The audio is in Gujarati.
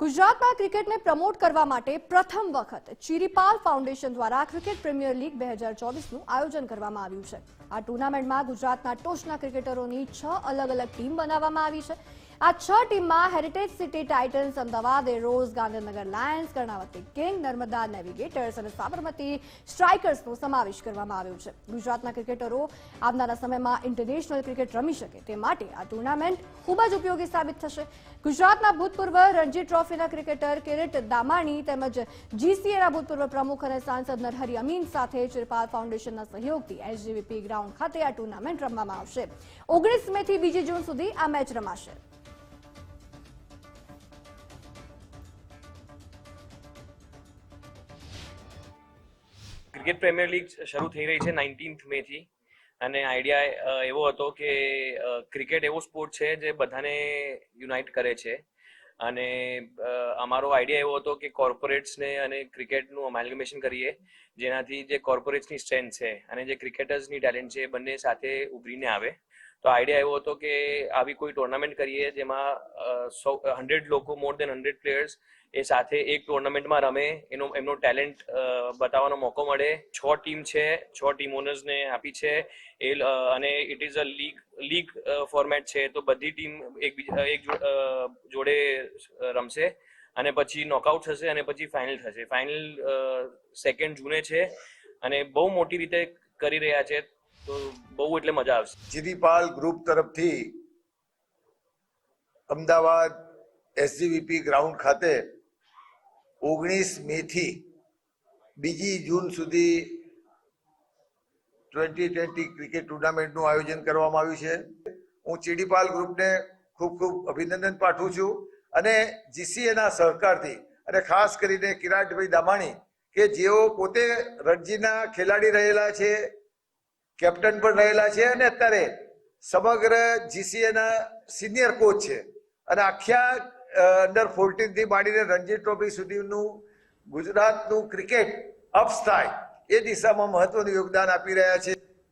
ગુજરાતના ક્રિકેટને પ્રમોટ કરવા માટે પ્રથમ વખત ચિરીપાલ ફાઉન્ડેશન દ્વારા ક્રિકેટ પ્રીમિયર લીગ બે હજાર ચોવીસનું આયોજન કરવામાં આવ્યું છે. આ ટુર્નામેન્ટમાં ગુજરાતના ટોચના ક્રિકેટરોની છ અલગ અલગ ટીમ બનાવવામાં આવી છે. આ છ ટીમમાં heritage city titans Ahmedabad arrows Gandhinagar lions Karnavati king Narmada navigators અને સાબરમતી સ્ટ્રાઇકર્સનો સમાવેશ કરવામાં આવ્યો છે. ગુજરાતના ક્રિકેટરો આવનારા સમયમાં ઇન્ટરનેશનલ ક્રિકેટ રમી શકે તે માટે આ ટુર્નામેન્ટ ખૂબ જ ઉપયોગી સાબિત થશે. ગુજરાતના ભૂતપૂર્વ રણજી ટ્રોફીના ક્રિકેટર કિરીટ દામાણી તેમજ જીસીએના ભૂતપૂર્વ પ્રમુખ અને સાંસદ નરહરી અમીન સાથે ચિરપાલ ફાઉન્ડેશનના સહયોગથી એસજીવીપી ગ્રાઉન્ડ ખાતે આ ટુર્નામેન્ટ રમવામાં આવશે. ઓગણીસ મેથી બીજી જૂન સુધી આ મેચ રમાશે. ક્રિકેટ પ્રીમિયર લીગ શરૂ થઈ રહી છે નાઇન્ટીન્થ મે થી અને આઈડિયા એવો હતો કે ક્રિકેટ એવો સ્પોર્ટ છે જે બધાને યુનાઇટ કરે છે. અને અમારો આઈડિયા એવો હતો કે કોર્પોરેટ્સને અને ક્રિકેટનું અમેલ્ગમેશન કરીએ, જેનાથી જે કોર્પોરેટ્સની સ્ટ્રેન્થ છે અને જે ક્રિકેટર્સની ટેલેન્ટ છે એ બંને સાથે ઉભરીને આવે. તો આઈડિયા એવો હતો કે, આવી કોઈ ટુર્નામેન્ટ કરીએ જેમાં સો, હંડ્રેડ લોકો, મોર દેન હંડ્રેડ પ્લેયર્સ એ સાથે એક ટુર્નામેન્ટમાં રમે. એનો, એમનો ટેલેન્ટ બતાવવાનો મોકો મળે. છ ટીમ છે. છ ટીમ ઓનર્સને આપી છે. એ અને it is a league league format છે. તો બધી ટીમ એકબીજા એક જોડે રમશે. અને પછી નોકઆઉટ થશે અને પછી ફાઇનલ થશે. ફાઇનલ સેકન્ડ જૂને છે. અને બહુ મોટી રીતે કરી રહ્યા છે. તો બહુ એટલે મજા આવશે. જીદીપાલ ગ્રુપ તરફથી અમદાવાદ એસજીવીપી ગ્રાઉન્ડ ખાતે ઓગણીસ મે થી બીજી જૂન સુધી ટ્વેન્ટી ટ્વેન્ટી ક્રિકેટ ટુર્નામેન્ટનું આયોજન કરવામાં આવ્યું છે. હું ચીડીપાલ ગ્રુપને ખૂબ ખૂબ અભિનંદન પાઠવું છું અને જીસીએના સહકારથી અને ખાસ કરીને કિરાટભાઈ દામાણી કે જેઓ પોતે રણજીના ખેલાડી રહેલા છે, કેપ્ટન પણ રહેલા છે અને અત્યારે સમગ્ર જીસીએના સિનિયર કોચ છે. અને આખા અંડર ફોર્ટીનથી માંડીને રણજી ટ્રોફી સુધીનું ગુજરાતનું ક્રિકેટ અપ્સ થાય એ દિશામાં મહત્વનું યોગદાન આપી રહ્યા છે.